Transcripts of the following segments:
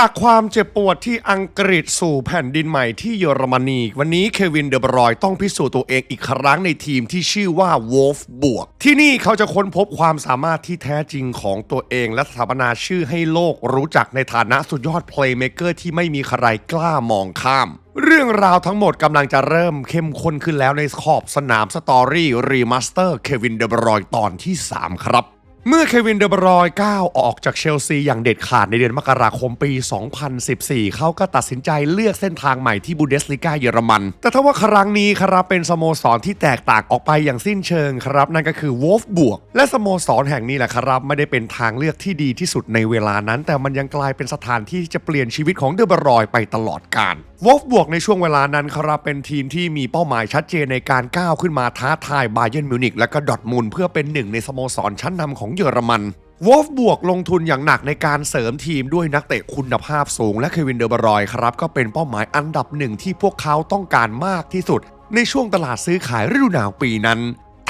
จากความเจ็บปวดที่อังกฤษสู่แผ่นดินใหม่ที่เยอรมนี วันนี้เควินเดอบรอยต้องพิสูจน์ตัวเองอีกครั้งในทีมที่ชื่อว่า Wolf บวก ที่นี่เขาจะค้นพบความสามารถที่แท้จริงของตัวเอง และสถาปนาชื่อให้โลกรู้จักในฐานะสุดยอดเพลย์เมเกอร์ที่ไม่มีใครกล้ามองข้ามเรื่องราวทั้งหมดกำลังจะเริ่มเข้มข้นขึ้นแล้วในขอบสนามสตอรี่รีมาสเตอร์เควินเดอบรอยตอนที่ 3 ครับ เมื่อเควินเดบรอย์ก้าวออกจากเชลซีอย่างเด็ดขาดในเดือนมกราคมปี 2014 เขาก็ตัดสินใจเลือกเส้นทางใหม่ที่บูเดสลิกาเยอรมัน แต่ถ้าว่าครั้งนี้ครับเป็นสโมสรที่แตกต่างออกไปอย่างสิ้นเชิงครับ นั่นก็คือวอลฟบวก และสโมสรแห่งนี้แหละครับ ไม่ได้เป็นทางเลือกที่ดีที่สุดในเวลานั้น แต่มันยังกลายเป็นสถานที่ที่จะเปลี่ยนชีวิตของเดบรอย์ไปตลอดกาล วอลฟบวกในช่วงเวลานั้นครับเป็นทีมที่มีเป้าหมายชัดเจนในการก้าวขึ้นมาท้าทายบาเยิร์นมิวนิกและก็ดอทมุนด์เพื่อเป็นหนึ่งในสโมสรชั้นนำของเยอรมันวอลฟบวกลงทุนอย่างหนักในการเสริมทีมด้วยนักเตะคุณภาพสูงและเควินเดอร์บรอยครับ ก็เป็นเป้าหมายอันดับหนึ่งที่พวกเขาต้องการมากที่สุด ในช่วงตลาดซื้อขายฤดูหนาวปีนั้น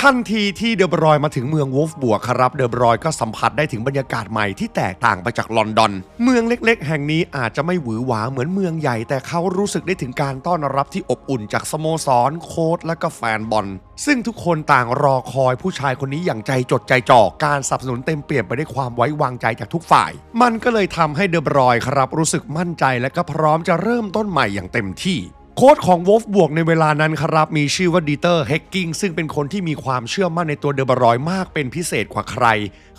ทันทีที่เดอบรอยมาถึงเมืองวอลฟบวกครับ เดอบรอยก็สัมผัสได้ถึงบรรยากาศใหม่ที่แตกต่างไปจากลอนดอน เมืองเล็กๆ แห่งนี้อาจจะไม่หวือหวาเหมือนเมืองใหญ่ แต่เขารู้สึกได้ถึงการต้อนรับที่อบอุ่นจากสโมสร โค้ชและก็แฟนบอล ซึ่งทุกคนต่างรอคอยผู้ชายคนนี้อย่างใจจดใจจ่อการสนับสนุนเต็มเปี่ยมไปด้วยความไว้วางใจจากทุกฝ่าย มันก็เลยทำให้เดอบรอยครับรู้สึกมั่นใจและก็พร้อมจะเริ่มต้นใหม่อย่างเต็มที่ โค้ชของวอลฟบวกในเวลานั้นครับ มีชื่อว่าดีเตอร์เฮกกิ้งซึ่งเป็นคนที่มีความเชื่อมั่นในตัวเดอบรอยน์มากเป็นพิเศษกว่าใคร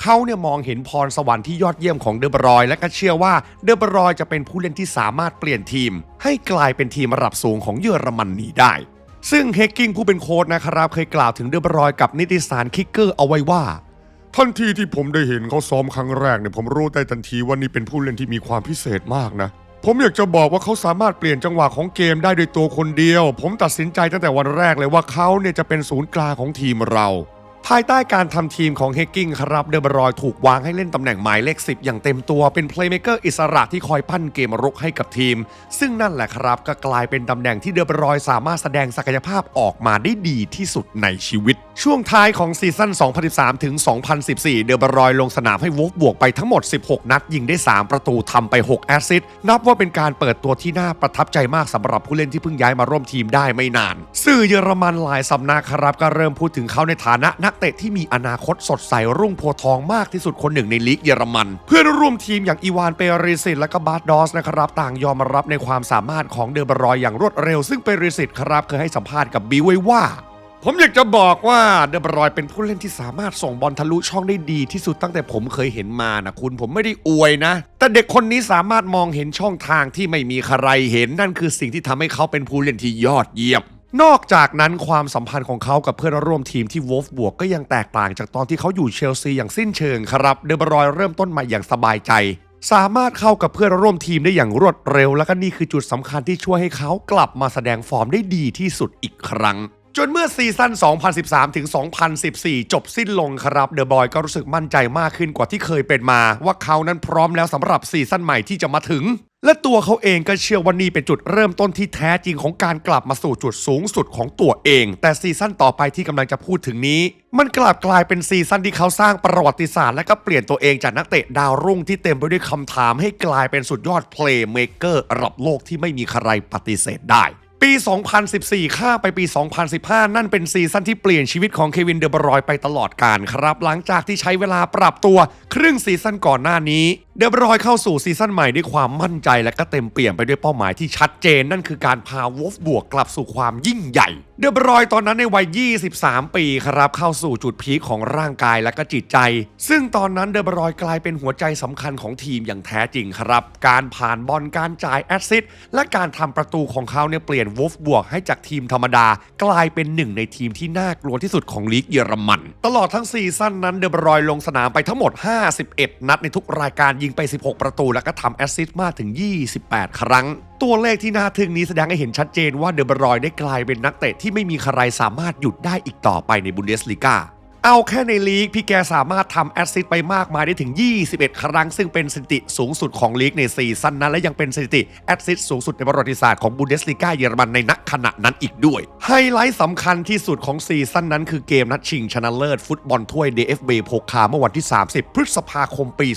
เขาเนี่ยมองเห็นพรสวรรค์ที่ยอดเยี่ยมของเดอบรอยน์และก็เชื่อว่าเดอบรอยน์จะเป็นผู้เล่นที่สามารถเปลี่ยนทีม ให้กลายเป็นทีมระดับสูงของเยอรมนนีได้ ซึ่งเฮกกิ้งผู้เป็นโค้ชนะครับเคยกล่าวถึงเดอบรอยน์กับนิติสารคิกเกอร์เอาไว้ว่าทันทีที่ผมได้เห็นเขาซ้อมครั้งแรกเนี่ยผมรู้ได้ทันทีว่านี่เป็นผู้เล่นที่มีความพิเศษมากนะ ผมอยากจะบอกว่าเขาสามารถเปลี่ยนจังหวะของเกมได้ด้วยตัวคนเดียว ผมตัดสินใจตั้งแต่วันแรกเลยว่าเขาเนี่ยจะเป็นศูนย์กลางของทีมเรา ภายใต้การทำทีมของเฮกกิ้งครับเดอบรอยถูกวางให้เล่นตำแหน่งหมายเลข 10 อย่างเต็มตัวเป็นเพลย์เม k เกอร์อิสระที่คอยปั้นเกมรุกให้กับทีม ซึ่งนั่นแหละครับก็กลายเป็นตำแหน่งที่เดอบรอยสามารถแสดงศักยภาพออกมาได้ดีที่สุดในชีวิต ช่วงท้ายของซีซั่น 2013 ถึง 2014 เดอบรอยลงสนามให้วอลฟบวกไปทั้งหมด 16 นัด ยิงได้ 3 ประตูทำไป 6 แอสซิสต์นับว่าเป็นการเปิดตัวที่น่าประทับใจมากสำหรับผู้เล่นที่เพิ่งย้ายมาร่วมทีมได้ไม่นาน สื่อเยอรมันหลายสำนักครับก็เริ่มพูดถึงเขาในฐานะนักเตะที่มีอนาคตสดใสรุ่งโพทองมากที่สุดคนหนึ่งในลีกเยอรมัน เพื่อนร่วมทีมอย่างอีวานเปริสิตและก็บาร์ดอสนะครับต่างยอมรับในความสามารถของเดอบรอยอย่างรวดเร็ว ซึ่งเปริสิตครับเคยให้สัมภาษณ์กับบีไว้ว่าผมอยากจะบอกว่าเดอบรอยเป็นผู้เล่นที่สามารถส่งบอลทะลุช่องได้ดีที่สุดตั้งแต่ผมเคยเห็นมานะคุณผมไม่ได้อวยนะ แต่เด็กคนนี้สามารถมองเห็นช่องทางที่ไม่มีใครเห็นนั่นคือสิ่งที่ทำให้เขาเป็นผู้เล่นที่ยอดเยี่ยม นอกจากนั้นความสัมพันธ์ของเขากับเพื่อนร่วมทีมที่วอลฟบวกก็ยังแตกต่างจากตอนที่เขาอยู่เชลซีอย่างสิ้นเชิงครับเดอบรอยเริ่มต้นมาอย่างสบายใจ สามารถเข้ากับเพื่อนร่วมทีมได้อย่างรวดเร็ว และก็นี่คือจุดสำคัญที่ช่วยให้เขากลับมาแสดงฟอร์มได้ดีที่สุดอีกครั้งจนเมื่อซีซั่น 2013 ถึง 2014 จบสิ้นลงครับ เดอะบอยก็รู้สึกมั่นใจมากขึ้นกว่าที่เคยเป็นมา ว่าเขานั้นพร้อมแล้วสำหรับซีซั่นใหม่ที่จะมาถึง และตัวเขาเองก็เชื่อว่านี่เป็นจุดเริ่มต้นที่แท้จริงของการกลับมาสู่จุดสูงสุดของตัวเอง แต่ซีซั่นต่อไปที่กำลังจะพูดถึงนี้ มันกลับกลายเป็นซีซั่นที่เขาสร้างประวัติศาสตร์และก็เปลี่ยนตัวเองจากนักเตะดาวรุ่งที่เต็มไปด้วยคำถามให้กลายเป็นสุดยอดเพลย์เมเกอร์ระดับโลกที่ไม่มีใครปฏิเสธได้ ปี 2014 ข้าไปปี 2015 นั่นเป็นซีซั่นที่เปลี่ยนชีวิตของเควินเดอบรอยน์ไปตลอดการครับ หลังจากที่ใช้เวลาปรับตัวครึ่งซีซั่นก่อนหน้านี้ เดอบรอยน์เข้าสู่ซีซั่นใหม่ด้วยความมั่นใจและก็เต็มเปี่ยมไปด้วยเป้าหมายที่ชัดเจน นั่นคือการพาวอฟบวกกลับสู่ความยิ่งใหญ่ เดอบรอยน์ตอนนั้นในวัย 23 ปีครับเข้าสู่จุดพีคของร่างกายและก็จิตใจ ซึ่งตอนนั้นเดอบรอยน์กลายเป็นหัวใจสำคัญของทีมอย่างแท้จริงครับ การผ่านบอลการจ่ายแอสซิสต์และการทำประตูของเขาเนี่ยเปลี่ยนวอฟบวกให้จากทีมธรรมดากลายเป็นหนึ่งในทีมที่น่ากลัวที่สุดของลีกเยอรมัน ตลอดทั้งซีซั่นนั้นเดอบรอยน์ลงสนามไปทั้งหมด 51 นัดในทุกรายการยิงไป 16 ประตู แล้วก็ทำแอสซิสต์มากถึง 28 ครั้ง ตัวเลขที่น่าทึ่งนี้แสดงให้เห็นชัดเจนว่าเดอบรอยน์ได้กลายเป็นนักเตะที่ไม่มีใครสามารถหยุดได้อีกต่อไปในบุนเดสลีกา เอาแค่ในลีกพี่แกสามารถทำแอสซิสต์ไปมากมายได้ถึง 21 ครั้ง ซึ่งเป็นสถิติสูงสุดของลีกในซีซั่นนั้น และยังเป็นสถิติแอสซิสต์สูงสุดในประวัติศาสตร์ของบูเดสลีกาเยอรมันในณขณะนั้นอีกด้วย ไฮไลท์สำคัญที่สุดของซีซั่นนั้นคือเกมนัดชิงชนะเลิศฟุตบอลถ้วย DFB โพคาเมื่อวันที่ 30 พฤษภาคมปี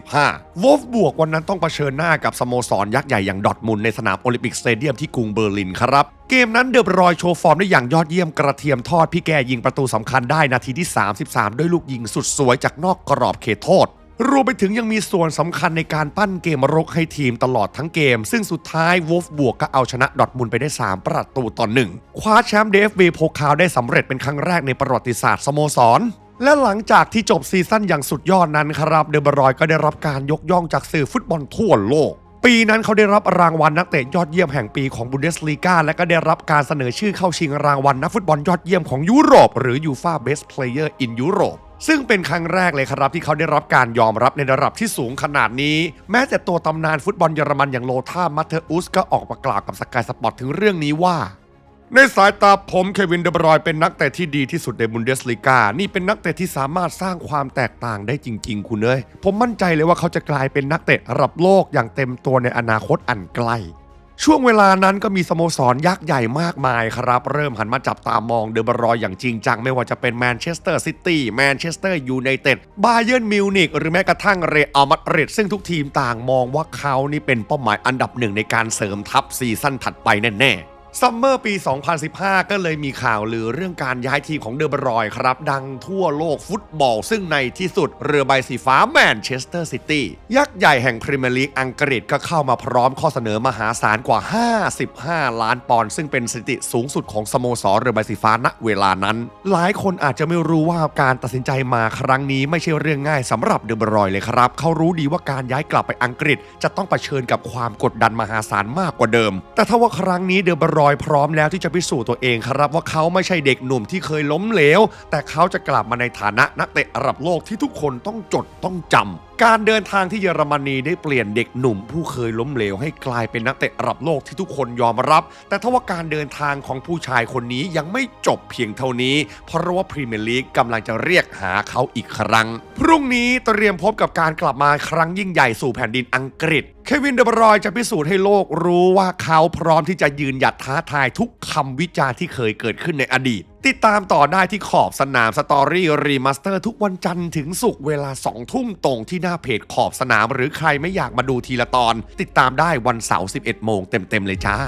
2015 วอฟบวกวันนั้นต้องเผชิญหน้ากับสโมสรยักษ์ใหญ่อย่างดอทมุนในสนามโอลิมปิกสเตเดียมที่กรุงเบอร์ลินครับ เกมนั้นเดอบรอยโชว์ฟอร์มได้อย่างยอดเยี่ยมกระเทียมทอดพี่แกยิงประตูสำคัญได้นาทีที่ 33 ด้วยลูกยิงสุดสวยจากนอกกรอบเขตโทษ รวมไปถึงยังมีส่วนสำคัญในการปั้นเกมรกให้ทีมตลอดทั้งเกม ซึ่งสุดท้ายวอลฟบวกก็เอาชนะดอทมุนไปได้ 3 ประตูต่อหนึ่งคว้าแชมป์ DFB โพคาลได้สำเร็จเป็นครั้งแรกในประวัติศาสตร์สโมสรและหลังจากที่จบซีซั่นอย่างสุดยอดนั้นครับ เดบรอยก็ได้รับการยกย่องจากสื่อฟุตบอลทั่วโลก ปีนั้นเขาได้รับรางวัลนักเตะยอดเยี่ยมแห่งปีของบุนเดสลีกาและก็ได้รับการเสนอชื่อเข้าชิงรางวัลนักฟุตบอลยอดเยี่ยมของยุโรป หรือยูฟาเบสเพลเยอร์อินยุโรปซึ่งเป็นครั้งแรกเลยครับที่เขาได้รับการยอมรับในระดับที่สูงขนาดนี้ แม้แต่ตัวตำนานฟุตบอลเยอรมันอย่างโลธามัตเทอุสก็ออกมากล่าวกับสกายสปอร์ตถึงเรื่องนี้ว่า ในสายตาผมเควินเดบรอยเป็นนักเตะที่ดีที่สุดในบุนเดสลีกา นี่เป็นนักเตะที่สามารถสร้างความแตกต่างได้จริง ๆ คุณเอ้ย ผมมั่นใจเลยว่าเขาจะกลายเป็นนักเตะระดับโลกอย่างเต็มตัวในอนาคตอันใกล้ ช่วงเวลานั้นก็มีสโมสรยักษ์ใหญ่มากมายครับ เริ่มหันมาจับตามองเดบรอยอย่างจริงจัง ไม่ว่าจะเป็นแมนเชสเตอร์ซิตี้แมนเชสเตอร์ยูไนเต็ดบาเยิร์นมิวนิกหรือแม้กระทั่งเรอัลมาดริดซึ่งทุกทีมต่างมองว่าเขานี่เป็นเป้าหมายอันดับหนึ่งในการเสริมทัพซีซั่นถัดไปแน่ๆ ซัมเมอร์ปี 2015 ก็เลยมีข่าวลือเรื่องการย้ายทีมของเดอร์บรอยครับ ดังทั่วโลกฟุตบอล ซึ่งในที่สุดเรือใบสีฟ้าแมนเชสเตอร์ซิตี้ยักษ์ใหญ่แห่งพรีเมียร์ลีกอังกฤษก็เข้ามาพร้อมข้อเสนอมหาศาลกว่า 55 ล้านปอนด์ซึ่งเป็นสถิติสูงสุดของสโมสรเรือใบสีฟ้าณเวลานั้น หลายคนอาจจะไม่รู้ว่าการตัดสินใจมาครั้งนี้ไม่ใช่เรื่องง่ายสำหรับเดอร์บรอยเลยครับ เขารู้ดีว่าการย้ายกลับไปอังกฤษ จะต้องเผชิญกับความกดดันมหาศาลมากกว่าเดิม แต่ถ้าว่าครั้งนี้เดอร์บรอยพร้อมแล้วที่จะพิสูจน์ตัวเองครับว่าเขาไม่ใช่เด็กหนุ่มที่เคยล้มเหลว แต่เขาจะกลับมาในฐานะนักเตะระดับโลกที่ทุกคนต้องจดต้องจำการเดินทางที่เยอรมนีได้เปลี่ยนเด็กหนุ่ม ผู้เคยล้มเหลวให้กลายเป็นนักเตะระดับโลกที่ทุกคนยอมรับ แต่ถ้าว่าการเดินทางของผู้ชายคนนี้ยังไม่จบเพียงเท่านี้ เพราะว่าพรีเมียร์ลีกกำลังจะเรียกหาเขาอีกครั้ง พรุ่งนี้เตรียมพบกับการกลับมาครั้งยิ่งใหญ่สู่แผ่นดินอังกฤษ เควินเดบรอยจะพิสูจน์ให้โลกรู้ว่าเขาพร้อมที่จะยืนหยัดท้าทายทุกคำวิจารณ์ที่เคยเกิดขึ้นในอดีต ติดตามต่อได้ที่ขอบสนามสตอรี่รีมาสเตอร์ทุกวันจันทร์ถึงศุกร์เวลา 2 ทุ่มตรงที่หน้าเพจขอบสนามหรือใครไม่อยากมาดูทีละตอน ติดตามได้วันเสาร์ 11 โมงเต็มๆเลยจ้า